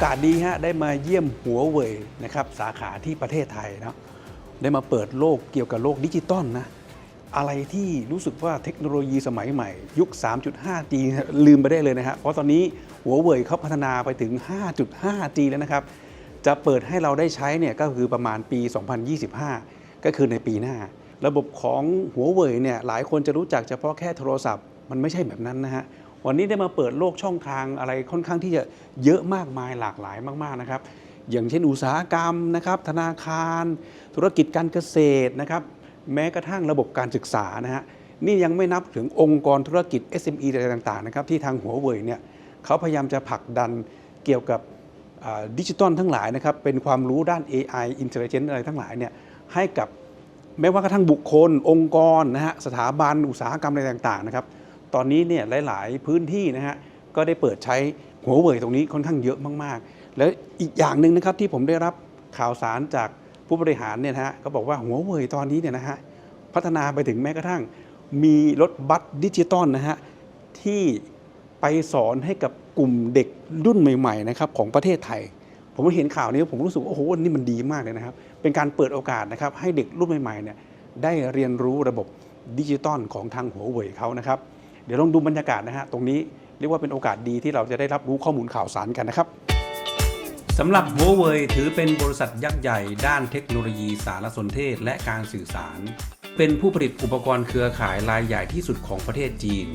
โอกาสดีฮะได้มาเยี่ยมหัวเว่ยนะครับสาขาที่ประเทศไทยเนาะได้มาเปิดโลกเกี่ยวกับโลกดิจิตอลนะอะไรที่รู้สึกว่าเทคโนโลยีสมัยใหม่ ยุค 3.5G ลืมไปได้เลยนะฮะเพราะตอนนี้หัวเว่ยเขาพัฒนาไปถึง 5.5G แล้วนะครับ จะเปิดให้เราได้ใช้เนี่ยก็คือประมาณปี 2025 ก็คือในปีหน้า ระบบของหัวเว่ยเนี่ยหลายคนจะรู้จักเฉพาะแค่โทรศัพท์ มันไม่ใช่แบบนั้นนะฮะ วันนี้ได้มาเปิดโลกช่องทางอะไรค่อนข้างที่จะเยอะมากมายหลากหลายมากๆนะครับ อย่างเช่นอุตสาหกรรมนะครับ ธนาคาร ธุรกิจการเกษตรนะครับ แม้กระทั่งระบบการศึกษานะฮะนี่ยังไม่นับถึงองค์กรธุรกิจ SME อะไรต่างๆนะครับที่ทางหัวเว่ยเนี่ยเขาพยายามจะผลักดันเกี่ยวกับดิจิตอลทั้งหลายนะครับเป็นความรู้ด้าน AI Intelligence อะไรทั้งหลายเนี่ยให้กับไม่ว่ากระทั่งบุคคล องค์กรนะฮะสถาบันอุตสาหกรรมอะไรต่างๆนะครับ ตอนนี้เนี่ยหลาย ๆ พื้นที่นะฮะก็ได้เปิดใช้หัวเว่ยตรงนี้ค่อนข้างเยอะมาก ๆ แล้วอีกอย่างหนึ่งนะครับที่ผมได้รับข่าวสารจากผู้บริหารเนี่ยนะฮะก็บอกว่าหัวเว่ยตอนนี้เนี่ยนะฮะพัฒนาไปถึงแม้กระทั่ง มีรถบัสดิจิตอลนะฮะที่ไปสอนให้กับกลุ่มเด็กรุ่นใหม่ ๆ นะครับของประเทศไทย ผมเห็นข่าวนี้ผมรู้สึกว่าโอ้โหนี่มันดีมากเลยนะครับ เป็นการเปิดโอกาสนะครับให้เด็กรุ่นใหม่ๆเนี่ยได้เรียนรู้ระบบดิจิตอลของทางหัวเว่ยเขานะครับ ดี๋ยวลองดูบรรยากาศนะฮะตรงนี้เรียกว่าเป็นโอกาสดีที่เราจะได้รับรู้ข้อมูลข่าวสารกันนะครับสำหรับ Huawei ถือเป็นบริษัทยักษ์ใหญ่ด้านเทคโนโลยีสารสนเทศและการสื่อสาร เป็นผู้ผลิตอุปกรณ์เครือข่ายรายใหญ่ที่สุดของประเทศจีน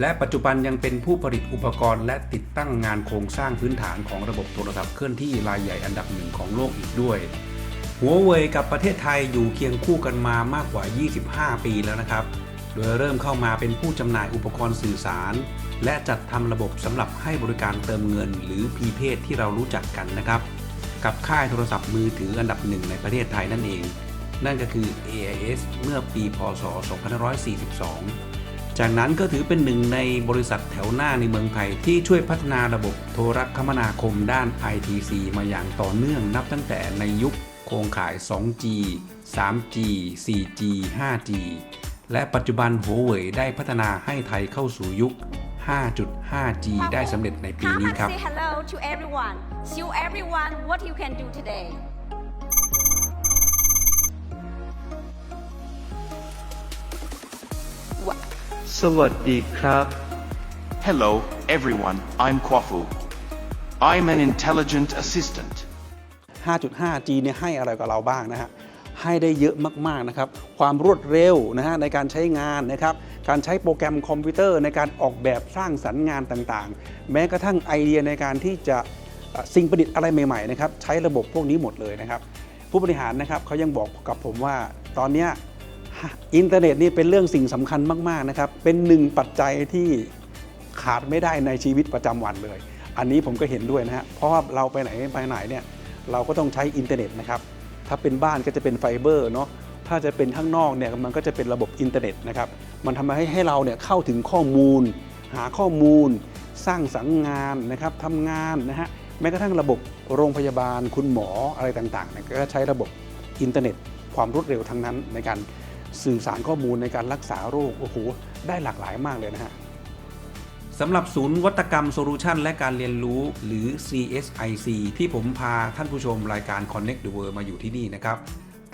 และปัจจุบันยังเป็นผู้ผลิตอุปกรณ์และติดตั้งงานโครงสร้างพื้นฐานของระบบโทรศัพท์เคลื่อนที่รายใหญ่อันดับหนึ่งของโลกอีกด้วยหัวเว่ยกับประเทศไทยอยู่เคียงคู่กันมามากกว่า 25 ปีแล้วนะครับ โดยเริ่มเข้ามาเป็นผู้จำหน่ายอุปกรณ์สื่อสาร และจัดทำระบบสำหรับให้บริการเติมเงิน หรือพีเพที่เรารู้จักกันนะครับ กับค่ายโทรศัพท์มือถืออันดับหนึ่งในประเทศไทยนั่นเอง นั่นก็คือ AIS เมื่อปีพศ 2542 จากนั้นก็ถือเป็นหนึ่งในบริษัทแถวหน้าในเมืองไทยที่ช่วยพัฒนาระบบโทรคมนาคมด้าน ITC มาอย่างต่อเนื่องนับตั้งแต่ในยุคโครงข่าย 2G 3G 4G 5G และปัจจุบันหัวเว่ยได้พัฒนาให้ไทยเข้าสู่ยุค 5.5G ได้สำเร็จในปีนี้ครับ Say hello to everyone. Show everyone what you can do today. What? สวัสดีครับ Hello, everyone. I'm Kwafu. I'm an intelligent assistant. 5.5G เนี่ยให้อะไรกับเราบ้างนะฮะ ให้ได้เยอะมากๆนะครับ ความรวดเร็วนะฮะในการใช้งานนะครับ การใช้โปรแกรมคอมพิวเตอร์ในการออกแบบสร้างสรรค์งานต่างๆ แม้กระทั่งไอเดียในการที่จะสิ่งประดิษฐ์อะไรใหม่ๆนะครับใช้ระบบพวกนี้หมดเลยนะครับ ผู้บริหารนะครับเขายังบอกกับผมว่าตอนนี้อินเทอร์เน็ตนี่เป็นเรื่องสิ่งสำคัญมากๆนะครับ เป็นหนึ่งปัจจัยที่ขาดไม่ได้ในชีวิตประจำวันเลย อันนี้ผมก็เห็นด้วยนะฮะเพราะว่าเราไปไหนไปไหนเนี่ยเราก็ต้องใช้อินเทอร์เน็ตนะครับ ถ้าเป็นบ้านก็จะเป็นไฟเบอร์เนาะถ้าจะเป็นข้างนอกเนี่ยมันก็จะเป็นระบบอินเทอร์เน็ตนะครับมันทำให้ให้เราเนี่ยเข้าถึงข้อมูล หาข้อมูล สร้างสรรค์งานนะครับทำงานนะฮะแม้กระทั่งระบบโรงพยาบาลคุณหมออะไรต่างๆเนี่ยก็ใช้ระบบอินเทอร์เน็ต ความรวดเร็วทั้งนั้นในการสื่อสารข้อมูลในการรักษาโรคโอ้โหได้หลากหลายมากเลยนะฮะ สำหรับศูนย์วัตกรรมโซลูชันและการเรียนรู้หรือ CSIC ที่ผมพาท่านผู้ชมรายการ Connect the World มาอยู่ที่นี่นะครับ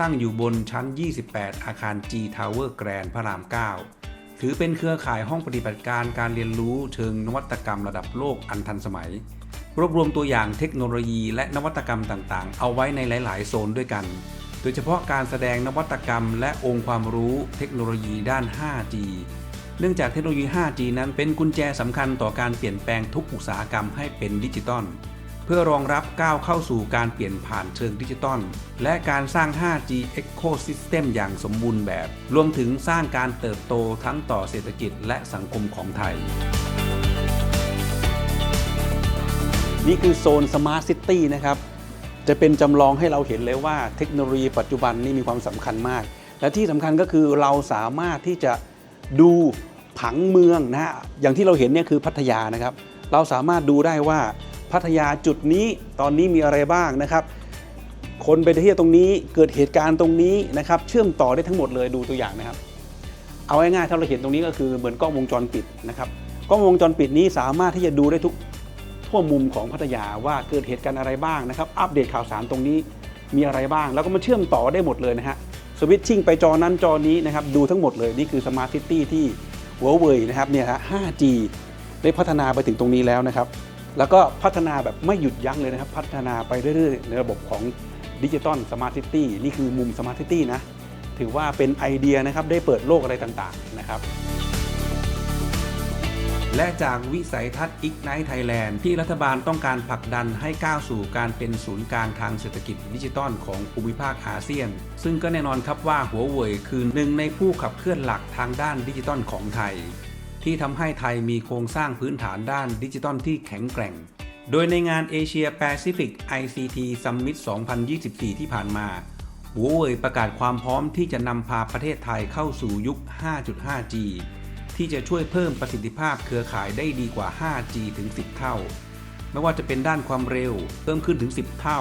ตั้งอยู่บนชั้น 28 อาคาร G Tower Grand พระราม 9 ถือเป็นเครือข่ายห้องปฏิบัติการการเรียนรู้เชิงนวัตกรรมระดับโลกอันทันสมัย รวบรวมตัวอย่างเทคโนโลยีและนวัตกรรมต่างๆ เอาไว้ในหลาย ๆ โซนด้วยกัน โดยเฉพาะการแสดงนวัตกรรม และองค์ความรู้เทคโนโลยีด้าน 5G เนื่องจากเทคโนโลยี 5G นั้นเป็นกุญแจสำคัญต่อการเปลี่ยนแปลงทุกอุตสาหกรรมให้เป็นดิจิตอลเพื่อรองรับก้าวเข้าสู่การเปลี่ยนผ่านเชิงดิจิตอลและการสร้าง 5G Ecosystem อย่างสมบูรณ์แบบ รวมถึงสร้างการเติบโตทั้งต่อเศรษฐกิจและสังคมของไทย นี่คือโซน Smart City นะครับ จะเป็นจำลองให้เราเห็นเลยว่าเทคโนโลยีปัจจุบันนี่มีความสำคัญมาก และที่สำคัญก็คือเราสามารถที่จะดู ผังเมืองนะฮะอย่างที่เราเห็นเนี่ยคือพัทยานะครับ เราสามารถดูได้ว่าพัทยาจุดนี้ตอนนี้มีอะไรบ้างนะครับ คนไปเที่ยวตรงนี้เกิดเหตุการณ์ตรงนี้นะครับ เชื่อมต่อได้ทั้งหมดเลยดูตัวอย่างนะครับ เอาง่ายๆถ้าเราเห็นตรงนี้ก็คือเหมือนกล้องวงจรปิดนะครับกล้องวงจรปิดนี้สามารถที่จะดูได้ทุกทั่วมุมของพัทยาว่าเกิดเหตุการณ์อะไรบ้างนะครับ อัปเดตข่าวสารตรงนี้มีอะไรบ้าง แล้วก็มาเชื่อมต่อได้หมดเลยนะฮะสวิตชิ่งไปจอนั้นจอนี้นะครับดูทั้งหมดเลยนี่คือสมาร์ทซิตี้ที่ หัวเว่ยนะครับเนี่ยฮะ 5G ได้พัฒนาไปถึงตรงนี้แล้วนะครับ แล้วก็พัฒนาแบบไม่หยุดยั้งเลยนะครับ พัฒนาไปเรื่อยๆ ในระบบของดิจิตอลสมาร์ทซิตี้นี่คือมุมสมาร์ทซิตี้นะ ถือว่าเป็นไอเดียนะครับ ได้เปิดโลกอะไรต่างๆนะครับ และจากวิสัยทัศน์ Ignite Thailand ที่รัฐบาลต้องการผลักดันให้ก้าวสู่การเป็นศูนย์กลางทางเศรษฐกิจดิจิทัลของภูมิภาคอาเซียน ซึ่งก็แน่นอนครับว่าหัวเว่ยคือหนึ่งในผู้ขับเคลื่อนหลักทางด้านดิจิทัลของไทย ที่ทำให้ไทยมีโครงสร้างพื้นฐานด้านดิจิทัลที่แข็งแกร่ง โดยในงาน Asia Pacific ICT Summit 2024 ที่ผ่านมาหัวเว่ยประกาศความพร้อมที่จะนำพาประเทศไทยเข้าสู่ยุค 5.5G ที่จะช่วยเพิ่มประสิทธิภาพเครือข่ายได้ดีกว่า 5G ถึง 10 เท่า ไม่ว่าจะเป็นด้านความเร็วเพิ่มขึ้นถึง 10 เท่า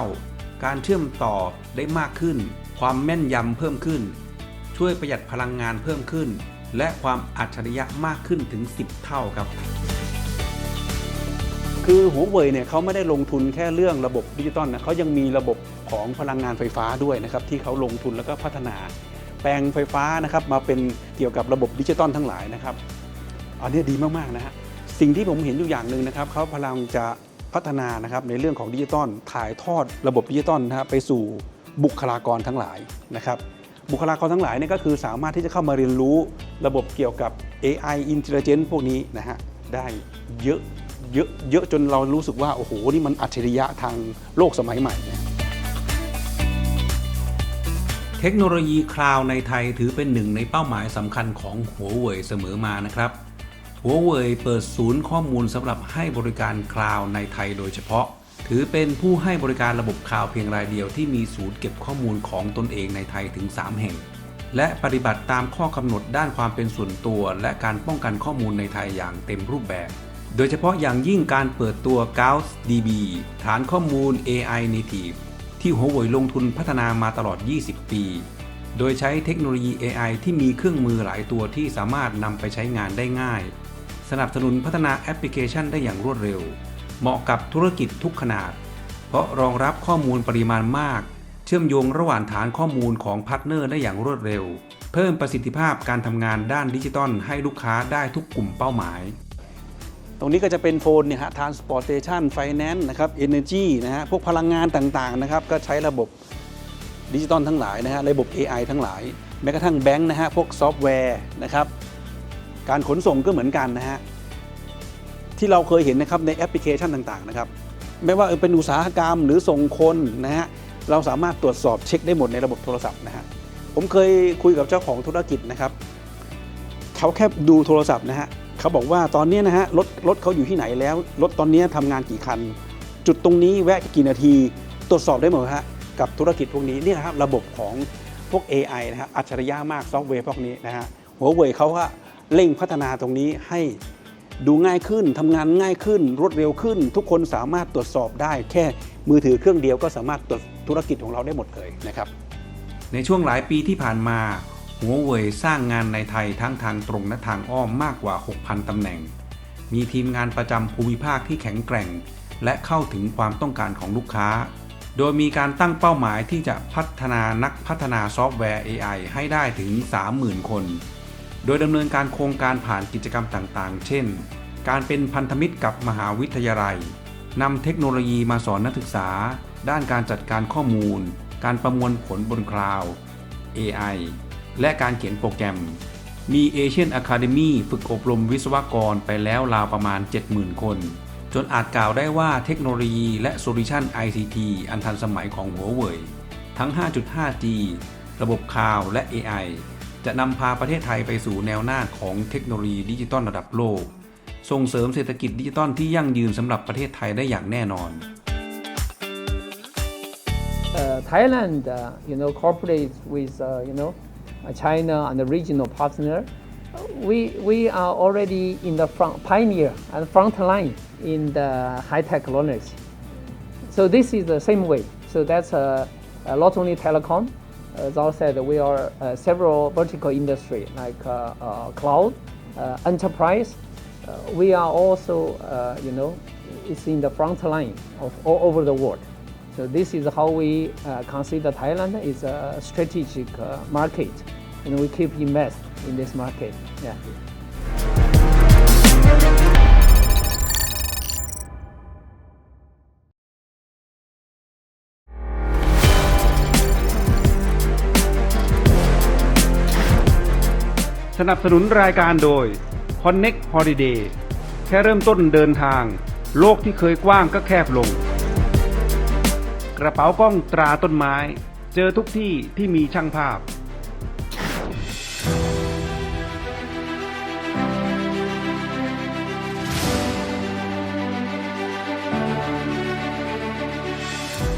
การเชื่อมต่อได้มากขึ้น ความแม่นยำเพิ่มขึ้น ช่วยประหยัดพลังงานเพิ่มขึ้น และความอัจฉริยะมากขึ้นถึง 10 เท่าครับ คือหัวเว่ยเนี่ยเขาไม่ได้ลงทุนแค่เรื่องระบบดิจิตอลนะเขายังมีระบบของพลังงานไฟฟ้าด้วยนะครับที่เขาลงทุนแล้วก็พัฒนา แปลงไฟฟ้านะครับมาเป็นเกี่ยวกับระบบดิจิตอลทั้งหลายนะครับอันนี้ดีมากๆนะฮะสิ่งที่ผมเห็นอยู่อย่างหนึ่งนะครับเขาพลังจะพัฒนานะครับในเรื่องของดิจิตอลถ่ายทอดระบบดิจิตอลนะครับไปสู่บุคลากรทั้งหลายนะครับ บุคลากรทั้งหลายเนี่ยก็คือสามารถที่จะเข้ามาเรียนรู้ระบบเกี่ยวกับ AI Intelligence พวกนี้นะฮะได้เยอะเยอะเยอะจนเรารู้สึกว่า โอ้โห นี่มันอัจฉริยะทางโลกสมัยใหม่นะ เทคโนโลยีคลาวในไทยถือเป็นหนึ่งในเป้าหมายสำคัญของหัวเว่ยเสมอมานะครับหัวเว่ยเปิดศูนย์ข้อมูลสำหรับให้บริการคลาวในไทยโดยเฉพาะ ถือเป็นผู้ให้บริการระบบคลาวเพียงรายเดียวที่มีศูนย์เก็บข้อมูลของตนเองในไทยถึง 3 แห่ง และปฏิบัติตามข้อกำหนดด้านความเป็นส่วนตัว และการป้องกันข้อมูลในไทยอย่างเต็มรูปแบบ โดยเฉพาะอย่างยิ่งการเปิดตัว Gauss DB ฐานข้อมูล AI Native ที่หัวเว่ยลงทุนพัฒนามาตลอด 20 ปี โดยใช้เทคโนโลยี AI ที่มีเครื่องมือหลายตัวที่สามารถนำไปใช้งานได้ง่าย สนับสนุนพัฒนาแอปพลิเคชันได้อย่างรวดเร็ว เหมาะกับธุรกิจทุกขนาด เพราะรองรับข้อมูลปริมาณมาก เชื่อมโยงระหว่างฐานข้อมูลของพาร์ทเนอร์ได้อย่างรวดเร็ว เพิ่มประสิทธิภาพการทำงานด้านดิจิตอลให้ลูกค้าได้ทุกกลุ่มเป้าหมาย ตรงนี้ก็จะเป็นโฟนเนี่ยฮะ transportation finance นะครับ energy นะฮะ พวกพลังงานต่างๆนะครับ ก็ใช้ระบบดิจิตอลทั้งหลายนะฮะ ระบบ AI ทั้งหลาย แม้กระทั่งแบงค์นะฮะ พวกซอฟต์แวร์นะครับ การขนส่งก็เหมือนกันนะฮะ ที่เราเคยเห็นนะครับในแอปพลิเคชันต่างๆนะครับ ไม่ว่าเป็นอุตสาหกรรมหรือส่งคนนะฮะ เราสามารถตรวจสอบเช็คได้หมดในระบบโทรศัพท์นะฮะ ผมเคยคุยกับเจ้าของธุรกิจนะครับ เขาแค่ดูโทรศัพท์นะฮะ เขาบอกว่าตอนนี้นะฮะรถรถเขาอยู่ที่ไหนแล้ว รถตอนนี้ทำงานกี่คัน จุดตรงนี้แวะกี่นาที ตรวจสอบได้หมดฮะกับธุรกิจพวกนี้นี่นะครับระบบของพวก AI นะฮะอัจฉริยะมากซอฟต์แวร์พวกนี้นะฮะหัวเว่ยเขาก็เร่งพัฒนาตรงนี้ให้ดูง่ายขึ้นทำงานง่ายขึ้น รวดเร็วขึ้น ทุกคนสามารถตรวจสอบได้ แค่มือถือเครื่องเดียวก็สามารถตรวจธุรกิจของเราได้หมดเลยนะครับ ในช่วงหลายปีที่ผ่านมา หัวเว่ยสร้างงานในไทยทั้งทางตรงและทางอ้อมมากกว่า 6,000 ตำแหน่ง มีทีมงานประจำภูมิภาคที่แข็งแกร่ง และเข้าถึงความต้องการของลูกค้า โดยมีการตั้งเป้าหมายที่จะพัฒนานักพัฒนาซอฟต์แวร์ AI ให้ได้ถึง 30,000 คน โดยดำเนินการโครงการผ่านกิจกรรมต่างๆ เช่น การเป็นพันธมิตรกับมหาวิทยาลัยนำเทคโนโลยีมาสอนนักศึกษา ด้านการจัดการข้อมูล การประมวลผลบนคลาวด์ AI และการเขียนโปรแกรม มี Asian Academy ฝึกอบรมวิศวกรไปแล้วราวประมาณ 70,000 คน จนอาจกล่าวได้ว่าเทคโนโลยีและโซลูชัน ICT อันทันสมัยของหัวเว่ยทั้ง 5.5G ระบบคลาวด์และ AI จะนำพาประเทศไทยไปสู่แนวหน้าของเทคโนโลยีดิจิตอลระดับโลก ส่งเสริมเศรษฐกิจดิจิตอลที่ยั่งยืนสำหรับประเทศไทยได้อย่างแน่นอน uh, Thailand, uh, you know, cooperates with, uh, you know, China and the regional partner. We, we are already in the front, pioneer and front line in the high-tech learners. So this is the same way. So that's uh, uh, not only telecom. As I said, we are uh, several vertical industry like uh, uh, cloud, uh, enterprise. Uh, we are also, uh, you know, it's in the front line of all over the world. So this is how we uh, consider Thailand is a strategic uh, market, and we keep invest in this market. Yeah. สนับสนุนรายการโดย Connect Holiday แค่เริ่มต้นเดินทาง โลกที่เคยกว้างก็แคบลง กระเป๋ากล้องตราต้นไม้ เจอทุกที่ที่มีช่างภาพ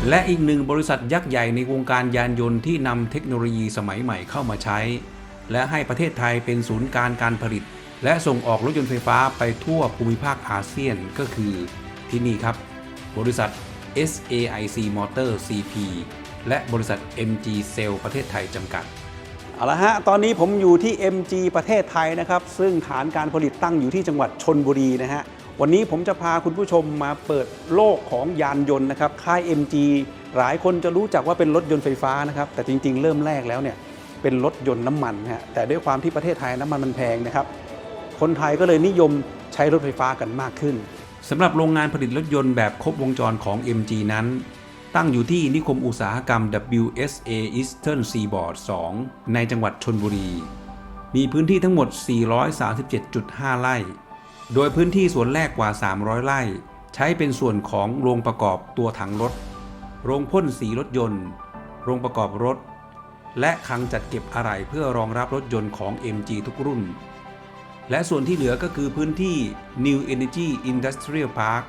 และอีกหนึ่งบริษัทยักษ์ใหญ่ในวงการยานยนต์ที่นำเทคโนโลยีสมัยใหม่เข้ามาใช้ และให้ประเทศไทยเป็นศูนย์การการผลิต และส่งออกรถยนต์ไฟฟ้าไปทั่วภูมิภาคอาเซียนก็คือที่นี่ครับ บริษัท SAIC Motor CP และบริษัท MG Cell ประเทศไทยจำกัด เอาละฮะ ตอนนี้ผมอยู่ที่ MG ประเทศไทยนะครับ ซึ่งฐานการผลิตตั้งอยู่ที่จังหวัดชนบุรีนะฮะ วันนี้ผมจะพาคุณผู้ชมมาเปิดโลกของยานยนต์นะครับ ค่าย MG หลายคนจะรู้จักว่าเป็นรถยนต์ไฟฟ้านะครับ แต่จริง ๆ เริ่มแรกแล้วเนี่ย เป็นรถยนต์น้ำมันฮะ แต่ด้วยความที่ประเทศไทยน้ำมันมันแพงนะครับ คนไทยก็เลยนิยมใช้รถไฟฟ้ากันมากขึ้น สำหรับโรงงานผลิตรถยนต์แบบครบวงจรของ MG นั้น ตั้งอยู่ที่นิคมอุตสาหกรรม WSA Eastern Seaboard 2 ในจังหวัดชนบุรี มีพื้นที่ทั้งหมด 437.5 ไร่ โดยพื้นที่ส่วนแรกกว่า 300 ไร่ ใช้เป็นส่วนของโรงประกอบตัวถังรถ โรงพ่นสีรถยนต์ โรงประกอบรถ และคลังจัดเก็บอะไหล่เพื่อรองรับรถยนต์ของ MG ทุกรุ่น และส่วนที่เหลือก็คือพื้นที่ New Energy Industrial Park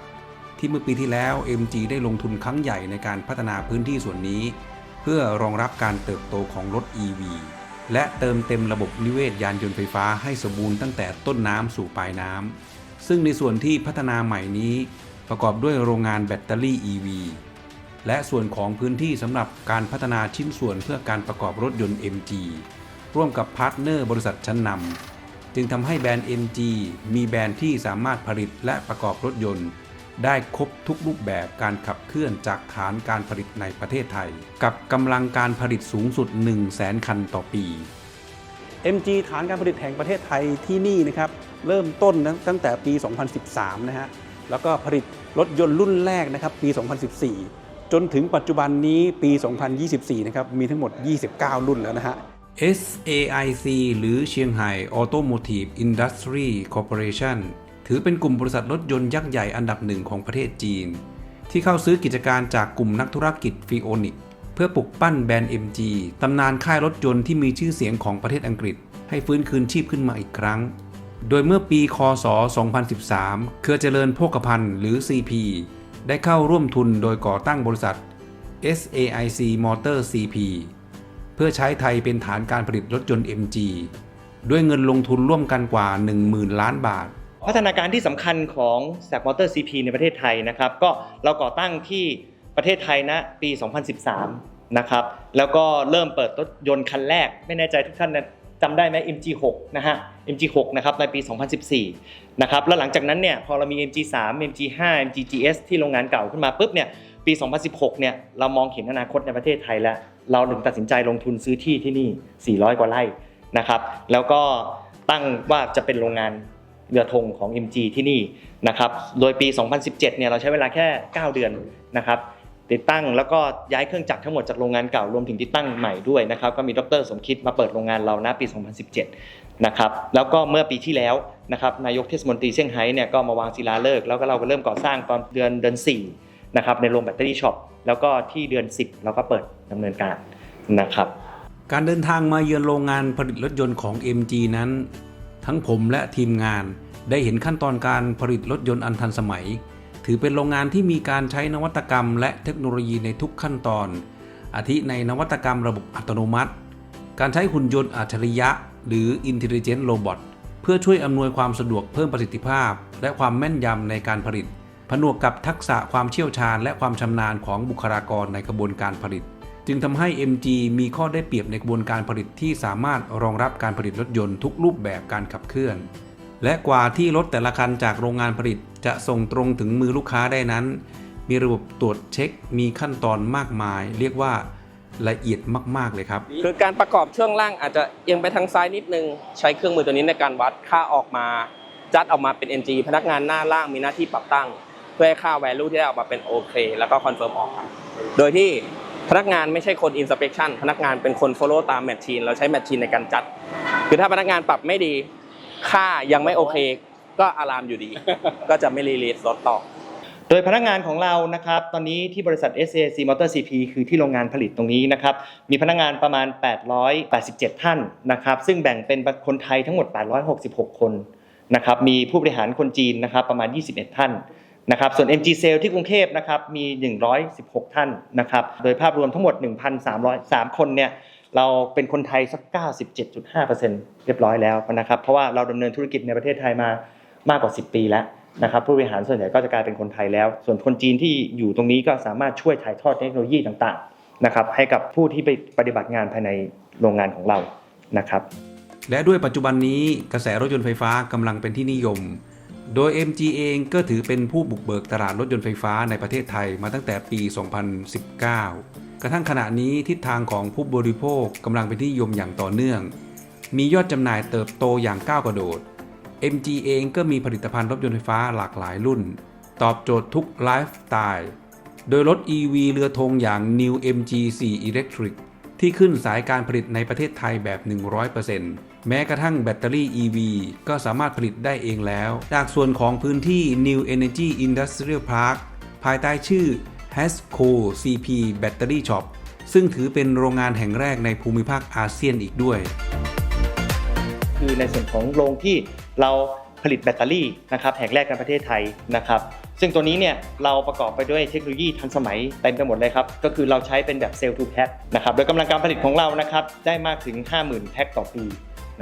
ที่เมื่อปีที่แล้ว MG ได้ลงทุนครั้งใหญ่ในการพัฒนาพื้นที่ส่วนนี้ เพื่อรองรับการเติบโตของรถ EV และเติมเต็มระบบนิเวศยานยนต์ไฟฟ้าให้สมบูรณ์ตั้งแต่ต้นน้ำสู่ปลายน้ำ ซึ่งในส่วนที่พัฒนาใหม่นี้ ประกอบด้วยโรงงานแบตเตอรี่ EV และส่วนของพื้นที่สำหรับการพัฒนาชิ้นส่วนเพื่อการประกอบรถยนต์ MG ร่วมกับพาร์ทเนอร์บริษัทชั้นนำ จึงทำให้แบรนด์ MG มีแบรนด์ที่สามารถผลิตและประกอบรถยนต์ ได้ครบทุกรูปแบบการขับเคลื่อนจากฐานการผลิตในประเทศไทย กับกำลังการผลิตสูงสุด 1 0 0 0 0แสนคันต่อปี MG ฐานการผลิตแห่งประเทศไทยที่นี่นะครับเริ่มต้นตั้งแต่ปี 2013 นะฮะแล้วก็ผลิตรถยนต์รุ่นแรกนะครับปี 2014 จนถึงปัจจุบันนี้ปี 2024 นะครับมีทั้งหมด 29 รุ่นแล้วนะฮะ SAIC หรือ Shanghai Automotive Industry Corporation ถือเป็นกลุ่มบริษัทรถยนต์ยักษ์ใหญ่อันดับหนึ่งของประเทศจีน ที่เข้าซื้อกิจการจากกลุ่มนักธุรกิจฟิโอนิกเพื่อปลุกปั้นแบรนด์ MG ตำนานค่ายรถยนต์ที่มีชื่อเสียงของประเทศอังกฤษ ให้ฟื้นคืนชีพขึ้นมาอีกครั้ง โดยเมื่อปีคศ 2013 เครือเจริญโภคภัณฑ์หรือ CP ได้เข้าร่วมทุนโดยก่อตั้งบริษัท SAIC Motor CP เพื่อใช้ไทยเป็นฐานการผลิตรถยนต์ MG ด้วยเงินลงทุนร่วมกันกว่า 10,000 ล้านบาท พัฒนาการที่สำคัญของแซกมอเตอร์ซีพีในประเทศไทยนะครับ ก็เราก่อตั้งที่ประเทศไทยนะปี 2013 นะครับ แล้วก็เริ่มเปิดรถยนต์คันแรก ไม่แน่ใจทุกท่านนะจำได้ไหม MG6 นะฮะ MG6 นะครับในปี 2014 นะครับ แล้วหลังจากนั้นเนี่ยพอเรามี MG3 MG5 MGGS ที่โรงงานเก่าขึ้นมาปุ๊บเนี่ยปี 2016 เนี่ยเรามองเห็นอนาคตในประเทศไทยแล้ว เราถึงตัดสินใจลงทุนซื้อที่ที่นี่ 400 กว่าไร่นะครับ แล้วก็ตั้งว่าจะเป็นโรงงานเรือธงของ MG ที่นี่นะครับ โดยปี 2017 เนี่ยเราใช้เวลาแค่ 9 เดือนนะครับ ติดตั้งแล้วก็ย้ายเครื่องจักรทั้งหมดจากโรงงานเก่ารวมถึงติดตั้งใหม่ด้วยนะครับ ก็มีดรสมคิดมาเปิดโรงงานเราณปี 2017 นะครับ แล้วก็เมื่อปีที่แล้วนะครับนายกเทศมนตรีเซี่ยงไฮ้เนี่ยก็มาวางศิลาฤกษ์แล้วก็เราก็เริ่มก่อสร้างตอนเดือนเดือน4นะครับในโรงแบตเตอรี่ช็อปแล้วก็ที่เดือน 10 เราก็เปิด ดำเนินการนะครับ การเดินทางมาเยือนโรงงานผลิตรถยนต์ของ MG นั้น ทั้งผมและทีมงานได้เห็นขั้นตอนการผลิตรถยนต์อันทันสมัย ถือเป็นโรงงานที่มีการใช้นวัตกรรม และเทคโนโลยีในทุกขั้นตอน อาทิในนวัตกรรมระบบอัตโนมัติ การใช้หุ่นยนต์อัจฉริยะ หรือ Intelligent Robot เพื่อช่วยอำนวยความสะดวกเพิ่มประสิทธิภาพ และความแม่นยำในการผลิต ผนวกกับทักษะความเชี่ยวชาญ และความชำนาญของบุคลากรในกระบวนการผลิต จึงทำให้ MG มีข้อได้เปรียบในกระบวนการผลิตที่สามารถรองรับการผลิตรถยนต์ทุกรูปแบบการขับเคลื่อน และกว่าที่รถแต่ละคันจากโรงงานผลิตจะส่งตรงถึงมือลูกค้าได้นั้น มีระบบตรวจเช็ค มีขั้นตอนมากมาย เรียกว่าละเอียดมาก ๆ เลยครับ คือการประกอบช่วงล่างอาจจะเอียงไปทางซ้ายนิดนึง ใช้เครื่องมือตัวนี้ในการวัดค่าออกมา จัดออกมาเป็น NG พนักงานหน้าล่างมีหน้าที่ปรับตั้ง เพื่อให้ค่า value ที่ได้ออกมาเป็นโอเคแล้วก็คอนเฟิร์มออกครับโดยที่ พนักงานไม่ใช่คน inspection พนักงานเป็นคน follow ตามแมชชีนเราใช้แมชชีนในการจัด คือถ้าพนักงานปรับไม่ดี ค่ายังไม่โอเค ก็อารามอยู่ดี ก็จะไม่รีลีสรถต่อ โดยพนักงานของเรานะครับ ตอนนี้ที่บริษัท SAC Motor CP คือที่โรงงานผลิตตรงนี้นะครับ มีพนักงานประมาณ 887 ท่านนะครับ ซึ่งแบ่งเป็นคนไทยทั้งหมด 866 คนนะครับ มีผู้บริหารคนจีนนะครับประมาณ 21 ท่าน นะครับส่วน MG Sale ที่กรุงเทพนะครับมี 116 ท่านนะครับโดยภาพรวมทั้งหมด 1,303 คนเนี่ยเราเป็นคนไทยสัก 97.5%เรียบร้อยแล้วนะครับเพราะว่าเราดำเนินธุรกิจในประเทศไทยมามากกว่า 10 ปีแล้วนะครับผู้บริหารส่วนใหญ่ก็จะกลายเป็นคนไทยแล้ว ส่วนคนจีนที่อยู่ตรงนี้ก็สามารถช่วยถ่ายทอดเทคโนโลยีต่างๆนะครับให้กับผู้ที่ไปปฏิบัติงานภายในโรงงานของเรานะครับและด้วยปัจจุบันนี้กระแสรถยนต์ไฟฟ้ากำลังเป็นที่นิยม โดย MG เองก็ถือเป็นผู้บุกเบิกตลาดรถยนต์ไฟฟ้าในประเทศไทยมาตั้งแต่ปี 2019 กระทั่งขณะนี้ทิศทางของผู้บริโภคกำลังเป็นที่นิยมอย่างต่อเนื่อง มียอดจำหน่ายเติบโตอย่างก้าวกระโดด MG เองก็มีผลิตภัณฑ์รถยนต์ไฟฟ้าหลากหลายรุ่น ตอบโจทย์ทุกไลฟ์สไตล์โดยรถ EV เรือธงอย่าง New MG4 Electric ที่ขึ้นสายการผลิตในประเทศไทยแบบ 100% แม้กระทั่งแบตเตอรี่ EV ก็สามารถผลิตได้เองแล้ว จากส่วนของพื้นที่ New Energy Industrial Park ภายใต้ชื่อ HASCO CP Battery Shop ซึ่งถือเป็นโรงงานแห่งแรกในภูมิภาคอาเซียนอีกด้วย คือในส่วนของโรงที่เราผลิตแบตเตอรี่นะครับแห่งแรกในประเทศไทยนะครับ ซึ่งตัวนี้เนี่ยเราประกอบไปด้วยเทคโนโลยีทันสมัยเต็มไปหมดเลยครับ ก็คือเราใช้เป็นแบบเซลล์ทูแพ็คนะครับโดยกำลังการผลิตของเรานะครับได้มากถึง 50,000 แพ็คต่อปี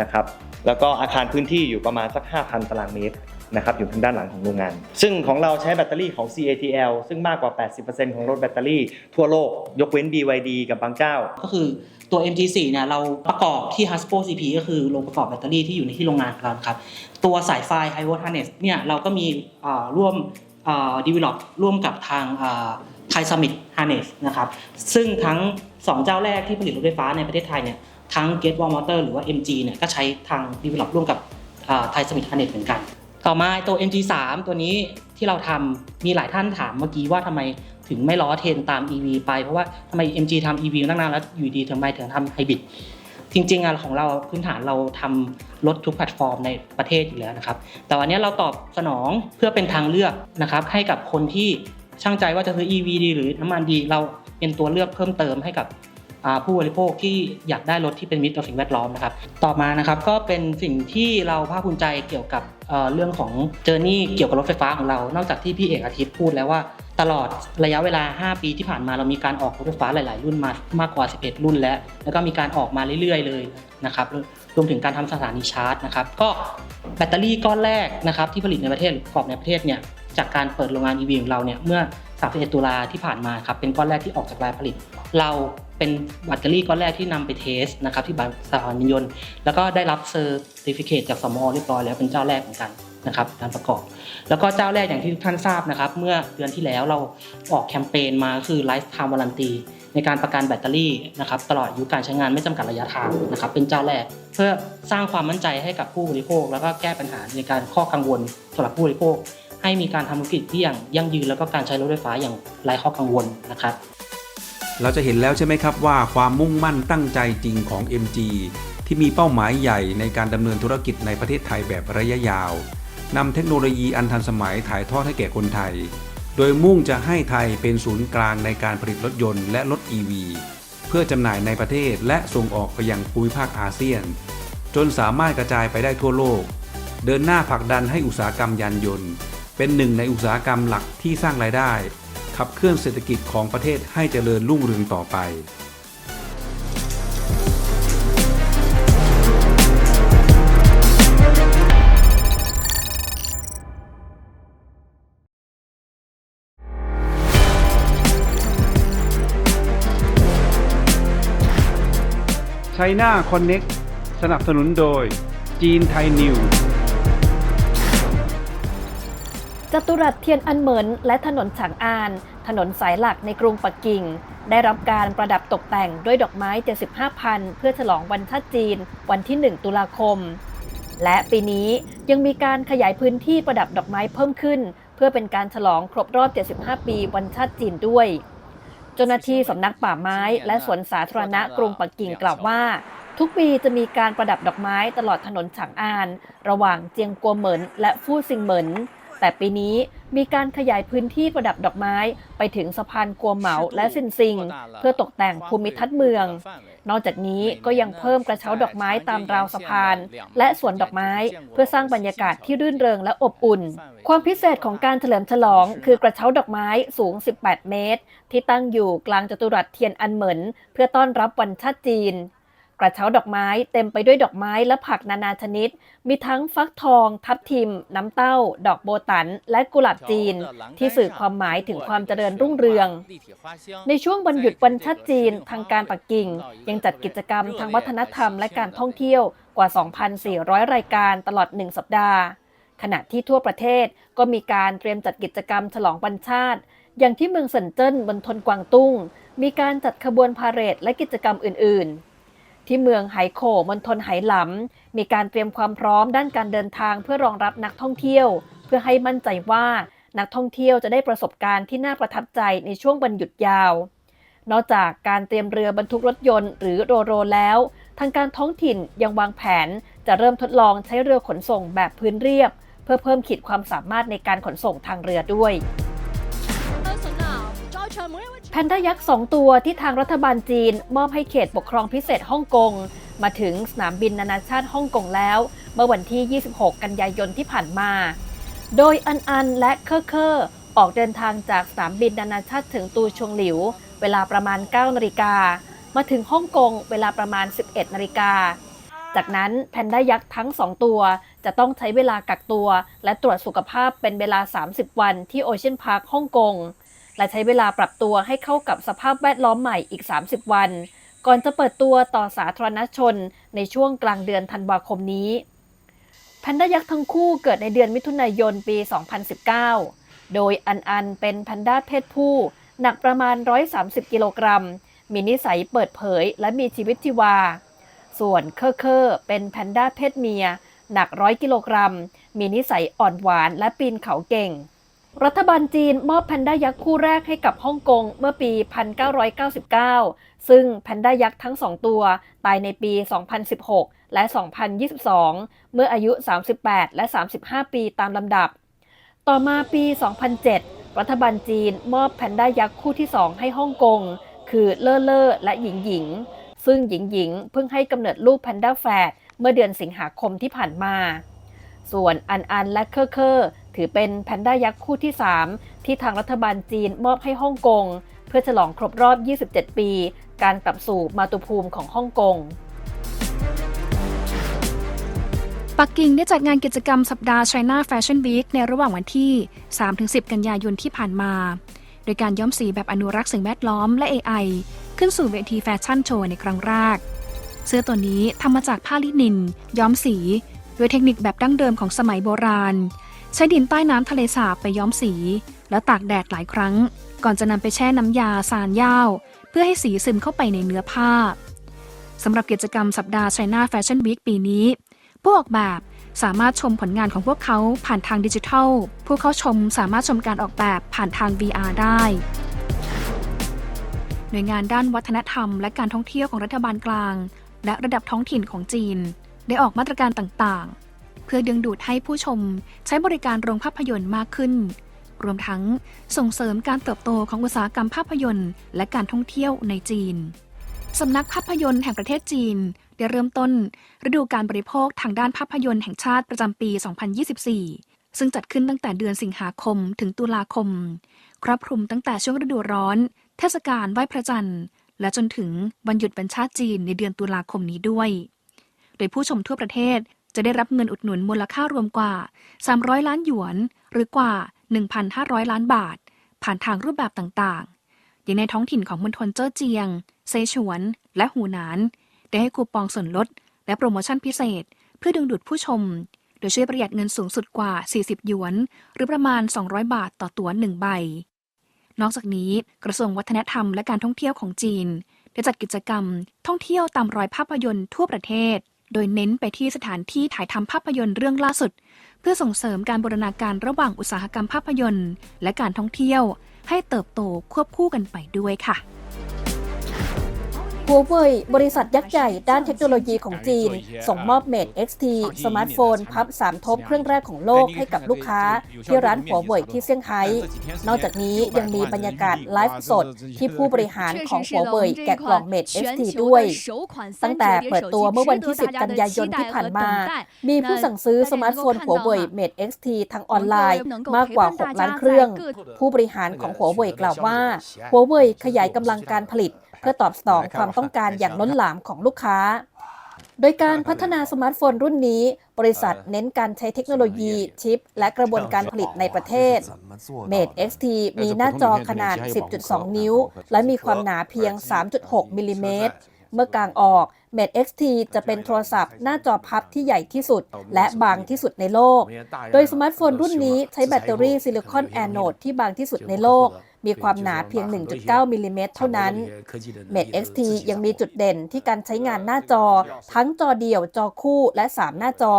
นะครับแล้วก็อาคารพื้นที่อยู่ประมาณสัก 5,000 ตารางเมตรนะครับอยู่ทางด้านหลังของโรงงาน ซึ่งของเราใช้แบตเตอรี่ของ CATL ซึ่งมากกว่า 80%ของรถแบตเตอรี่ทั่วโลก ยกเว้น BYD กับบางเจ้า ก็คือตัว MG4 เนี่ยเราประกอบที่ Haspo CP ก็คือโรงประกอบแบตเตอรี่ที่อยู่ในที่โรงงานของเราครับ ตัวสายไฟ i Volt Harness เนี่ยเราก็มีร่วม develop ร่วมกับทางไทยสมิ t Harness นะครับ ซึ่งทั้ง 2 เจ้าแรกที่ผลิตรถไฟฟ้าในประเทศไทยเนี่ย ทั้ง Gate Wall Motor หรือว่า MG เนี่ยก็ใช้ทาง develop ร่วมกับไทยสมิ t Harness เหมือนกัน ต่อมาตัว MG3 ตัวนี้ที่เราทำมีหลายท่านถามเมื่อกี้ว่าทำไมถึงไม่ล้อเทนตาม EV ไป เพราะว่าทำไม MG ทำ EV ตั้งนานแล้วอยู่ดีถึงไมถึงทำไฮบริดจริงๆอะของเราพื้นฐานเราทำรถทุกแพลตฟอร์มในประเทศอยู่แล้วนะครับ แต่วันนี้เราตอบสนองเพื่อเป็นทางเลือกนะครับให้กับคนที่ช่างใจว่าจะซื้อ EV ดี หรือน้ำมันดี เราเป็นตัวเลือกเพิ่มเติมให้กับ ผู้บริโภคที่อยากได้รถที่เป็นมิตรต่อสิ่งแวดล้อมนะครับ ต่อมานะครับก็เป็นสิ่งที่เราภาคภูมิใจเกี่ยวกับเรื่องของเจอร์นี่เกี่ยวกับรถไฟฟ้าของเรา นอกจากที่พี่เอกอาทิตย์พูดแล้วว่าตลอดระยะเวลา 5 ปีที่ผ่านมาเรามีการออกรถไฟฟ้าหลาย ๆ รุ่นมามากกว่า 11 รุ่นแล้ว แล้วก็มีการออกมาเรื่อย ๆ เลยนะครับรวมถึงการทำสถานีชาร์จนะครับ ก็แบตเตอรี่ก้อนแรกนะครับที่ผลิตในประเทศหรือประกอบในประเทศเนี่ยจากการเปิดโรงงาน EV ของเราเนี่ยเมื่อ 31 ตุลาที่ผ่านมาครับเป็นก้อนแรกที่ออกจากรายผลิต เรา เป็นแบตเตอรี่ก้อนแรกที่นำไปเทสนะครับที่บางสถานียนต์ แล้วก็ได้รับเซอร์ติฟิเคตจากสมอเรียบร้อยแล้วเป็นเจ้าแรกเหมือนกันนะครับการประกอบ แล้วก็เจ้าแรกอย่างที่ทุกท่านทราบนะครับ เมื่อเดือนที่แล้วเราออกแคมเปญมาคือ Lifetime Warranty ในการประกันแบตเตอรี่นะครับตลอดอายุการใช้งานไม่จำกัดระยะทางนะครับเป็นเจ้าแรก เพื่อสร้างความมั่นใจให้กับผู้บริโภค แล้วก็แก้ปัญหาในการข้อกังวลสำหรับผู้บริโภค ให้มีการทำธุรกิจที่อย่างยั่งยืนแล้วก็การใช้รถไฟฟ้าอย่างไร้ข้อกังวลนะครับ เราจะเห็นแล้วใช่ไหมครับว่าความมุ่งมั่นตั้งใจจริงของ MG ที่มีเป้าหมายใหญ่ในการดำเนินธุรกิจในประเทศไทยแบบระยะยาวนำเทคโนโลยีอันทันสมัยถ่ายทอดให้แก่คนไทย โดยมุ่งจะให้ไทยเป็นศูนย์กลางในการผลิตรถยนต์และรถ EV เพื่อจำหน่ายในประเทศและส่งออกไปยังภูมิภาคอาเซียน จนสามารถกระจายไปได้ทั่วโลก เดินหน้าผลักดันให้อุตสาหกรรมยานยนต์ เป็นหนึ่งในอุตสาหกรรมหลักที่สร้างรายได้ ขับเคลื่อนเศรษฐกิจของประเทศให้เจริญรุ่งเรืองต่อไป China Connect สนับสนุนโดย จีนไทยนิวจตุรัสเทียนอันเหมินและถนนฉางอาน ถนนสายหลักในกรุงปักกิ่ง ได้รับการประดับตกแต่งด้วยดอกไม้ 75 พันเพื่อฉลองวันชาติจีน วันที่ 1 ตุลาคม และปีนี้ยังมีการขยายพื้นที่ประดับดอกไม้เพิ่มขึ้น เพื่อเป็นการฉลองครบรอบ 75 ปีวันชาติจีนด้วยเจ้าหน้าที่สำนักป่าไม้และสวนสาธารณะกรุงปักกิ่งกล่าวว่า ทุกปีจะมีการประดับดอกไม้ตลอดถนนฉางอาน ระหว่างเจียงกัวเหมินและฟู่ซิงเหมิน แต่ปีนี้มีการขยายพื้นที่ประดับดอกไม้ไปถึงสะพานกัวเหมาและซินซิง เพื่อตกแต่งภูมิทัศน์เมือง นอกจากนี้ก็ยังเพิ่มกระเช้าดอกไม้ตามราวสะพาน และสวนดอกไม้ เพื่อสร้างบรรยากาศที่รื่นเริงและอบอุ่น ความพิเศษของการเฉลิมฉลอง คือกระเช้าดอกไม้สูง 18 เมตร ที่ตั้งอยู่กลางจัตุรัสเทียนอันเหมินเพื่อต้อนรับวันชาติจีน กระเช้าดอกไม้เต็มไปด้วยดอกไม้และผักนานาชนิด มีทั้งฟักทอง ทับทิม น้ำเต้า ดอกโบตัน และกุหลาบจีน ที่สื่อความหมายถึงความเจริญรุ่งเรือง ในช่วงวันหยุดวันชาติจีนทางการปักกิ่ง ยังจัดกิจกรรมทางวัฒนธรรมและการท่องเที่ยวกว่า 2,400 รายการตลอด 1 สัปดาห์ ขณะที่ทั่วประเทศก็มีการเตรียมจัดกิจกรรมฉลองวันชาติ อย่างที่เมืองเซินเจิ้นบนทนกวางตุ้ง มีการจัดขบวนพาเหรดและกิจกรรมอื่น ๆ ที่เมืองไหโขมณฑลไหหลำ มีการเตรียมความพร้อมด้านการเดินทางเพื่อรองรับนักท่องเที่ยว เพื่อให้มั่นใจว่านักท่องเที่ยวจะได้ประสบการณ์ที่น่าประทับใจในช่วงวันหยุดยาว นอกจากการเตรียมเรือบรรทุกรถยนต์ หรือโรโรแล้ว ทางการท้องถิ่นยังวางแผน จะเริ่มทดลองใช้เรือขนส่งแบบพื้นเรียบ เพื่อเพิ่มขีดความสามารถในการขนส่งทางเรือด้วย แพนด้ายักษ์สองตัวที่ทางรัฐบาลจีน มอบให้เขตปกครองพิเศษฮ่องกง มาถึงสนามบินนานาชาติฮ่องกงแล้ว เมื่อวันที่ 26 กันยายนที่ผ่านมา โดยอันอันและเคอเคอร์ออกเดินทางจากสนามบินนานาชาติถึงตูชงหลิว เวลาประมาณ 9 นาฬิกา มาถึงฮ่องกงเวลาประมาณ 11 นาฬิกาจากนั้นแพนด้ายักษ์ทั้ง 2 ตัว จะต้องใช้เวลากักตัว และตรวจสุขภาพเป็นเวลา 30 วันที่โอเชียนพาร์คฮ่องกง และใช้เวลาปรับตัวให้เข้ากับสภาพแวดล้อมใหม่อีก 30 วัน ก่อนจะเปิดตัวต่อสาธารณชนในช่วงกลางเดือนธันวาคมนี้ แพนด้ายักษ์ทั้งคู่เกิดในเดือนมิถุนายนปี 2019 โดยอันอันเป็นแพนด้าเพศผู้ หนักประมาณ 130 กิโลกรัม มีนิสัยเปิดเผยและมีชีวิตชีวา ส่วนเคอร์เคอร์เป็นแพนด้าเพศเมีย หนัก100กิโลกรัม มีนิสัยอ่อนหวานและปีนเขาเก่ง รัฐบาลจีนมอบแพนด้ายักษ์คู่แรกให้กับฮ่องกงเมื่อปี 1999 ซึ่งแพนด้ายักษ์ทั้งสองตัว ตายในปี 2016 และ 2022 เมื่ออายุ 38 และ 35 ปีตามลำดับ ต่อมาปี 2007 รัฐบาลจีนมอบแพนด้ายักษ์คู่ที่ 2 ให้ฮ่องกง คือเลอเลอและหญิงหญิง ซึ่งหญิงหญิงเพิ่งให้กำเนิดลูกแพนด้าแฝดเมื่อเดือนสิงหาคมที่ผ่านมา ส่วนอันอันและเคอร์เคอร์ ถือเป็นแพนด้ายักษ์คู่ที่ 3 ที่ทางรัฐบาลจีนมอบให้ฮ่องกง เพื่อฉลองครบรอบ 27 ปี การกลับสู่มาตุภูมิของฮ่องกง ปักกิ่งได้จัดงานกิจกรรมสัปดาห์ China Fashion Week ในระหว่างวันที่ 3-10 กันยายนที่ผ่านมา โดยการย้อมสีแบบอนุรักษ์สิ่งแวดล้อมและ AI ขึ้นสู่เวทีแฟชั่นโชว์ในครั้งแรก เสื้อตัวนี้ทำมาจากผ้าลินิน ย้อมสี ด้วยเทคนิคแบบดั้งเดิมของสมัยโบราณ ใช้ดินใต้น้ำทะเลสาบไปย้อมสี แล้วตากแดดหลายครั้ง ก่อนจะนำไปแช่น้ำยาสารย่าว เพื่อให้สีซึมเข้าไปในเนื้อผ้าสำหรับกิจกรรมสัปดาห์ China Fashion Week ปีนี้ ผู้ออกแบบสามารถชมผลงานของพวกเขาผ่านทางดิจิทัล ผู้เข้าชมสามารถชมการออกแบบผ่านทาง VR ได้ หน่วยงานด้านวัฒนธรรม และการท่องเที่ยวของรัฐบาลกลาง และระดับท้องถิ่นของจีน ได้ออกมาตรการต่างๆ พื่อดึงดูดให้ผู้ชมใช้บริการโรงภาพยนตร์มากขึ้น รวมทั้งส่งเสริมการเติบโตของอุตสาหกรรมภาพยนตร์ และการท่องเที่ยวในจีนสำนักภาพยนตร์แห่งประเทศจีน ได้เริ่มต้น ฤดูการบริโภคทางด้านภาพยนตร์แห่งชาติประจำปี 2024 ซึ่งจัดขึ้นตั้งแต่เดือนสิงหาคมถึงตุลาคม ครอบคลุมตั้งแต่ช่วงฤดูร้อน เทศกาลไหว้พระจันทร์ และจนถึงวันหยุดวันชาติจีนในเดือนตุลาคมนี้ด้วย โดยผู้ชมทั่วประเทศ จะได้รับเงินอุดหนุนมูลค่ารวมกว่า 300 ล้านหยวน หรือกว่า 1,500 ล้านบาท ผ่านทางรูปแบบต่างๆ อย่างในท้องถิ่นของมณฑลเจ้อเจียง เซฉวน และหูหนาน ได้ให้คูปองส่วนลด และโปรโมชั่นพิเศษ เพื่อดึงดูดผู้ชม โดยช่วยประหยัดเงินสูงสุดกว่า 40 หยวน หรือประมาณ 200 บาทต่อตั๋ว1ใบ นอกจากนี้กระทรวงวัฒนธรรมและการท่องเที่ยวของจีนได้จัดกิจกรรมท่องเที่ยวตามรอยภาพยนตร์ทั่วประเทศ โดยเน้นไปที่สถานที่ถ่ายทำภาพยนตร์เรื่องล่าสุด เพื่อส่งเสริมการบูรณาการระหว่างอุตสาหกรรมภาพยนตร์ และการท่องเที่ยว ให้เติบโตควบคู่กันไปด้วยค่ะ หัวเว่ยบริษัทยักษ์ใหญ่ด้านเทคโนโลยีของจีน ส่งมอบ Mate XT สมาร์ทโฟน พับ 3 ทบเครื่องแรกของโลกให้กับลูกค้า ที่ร้านหัวเว่ยที่เซี่ยงไฮ้ นอกจากนี้ยังมีบรรยากาศไลฟ์สด ที่ผู้บริหารของหัวเว่ยแกะกล่อง Mate XT ด้วย ตั้งแต่เปิดตัวเมื่อวันที่ 10 กันยายนที่ผ่านมา มีผู้สั่งซื้อสมาร์ทโฟนหัวเว่ย Mate XT ทางออนไลน์มากกว่า 6 ล้านเครื่อง ผู้บริหารของหัวเว่ยกล่าวว่าหัวเว่ยขยายกำลังการผลิต เพื่อตอบสนองความต้องการอย่างล้นหลามของลูกค้า โดยการพัฒนาสมาร์ทโฟนรุ่นนี้ บริษัทเน้นการใช้เทคโนโลยีชิป และกระบวนการผลิตในประเทศ Mate XT มีหน้าจอขนาด 10.2 นิ้ว และมีความหนาเพียง 3.6 มิลลิเมตร เมื่อกางออก Mate XT จะเป็นโทรศัพท์หน้าจอพับที่ใหญ่ที่สุด และบางที่สุดในโลก โดยสมาร์ทโฟนรุ่นนี้ใช้แบตเตอรี่ซิลิคอนแอนโนดที่บางที่สุดในโลก มีความหนาเพียง 1.9 มิลลิเมตรเท่านั้น Mate XT ยังมีจุดเด่นที่การใช้งานหน้าจอ ทั้งจอเดี่ยวจอคู่และ 3 หน้าจอ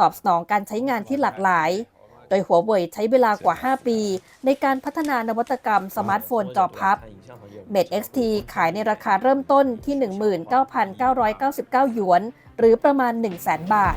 ตอบสนองการใช้งานที่หลากหลายโดยหัวเว่ยใช้เวลากว่า 5 ปี ในการพัฒนานวัตกรรมสมาร์ทโฟนจอพับ Mate XT ขายในราคาเริ่มต้นที่ 19,999 หยวน หรือประมาณ 100,000บาท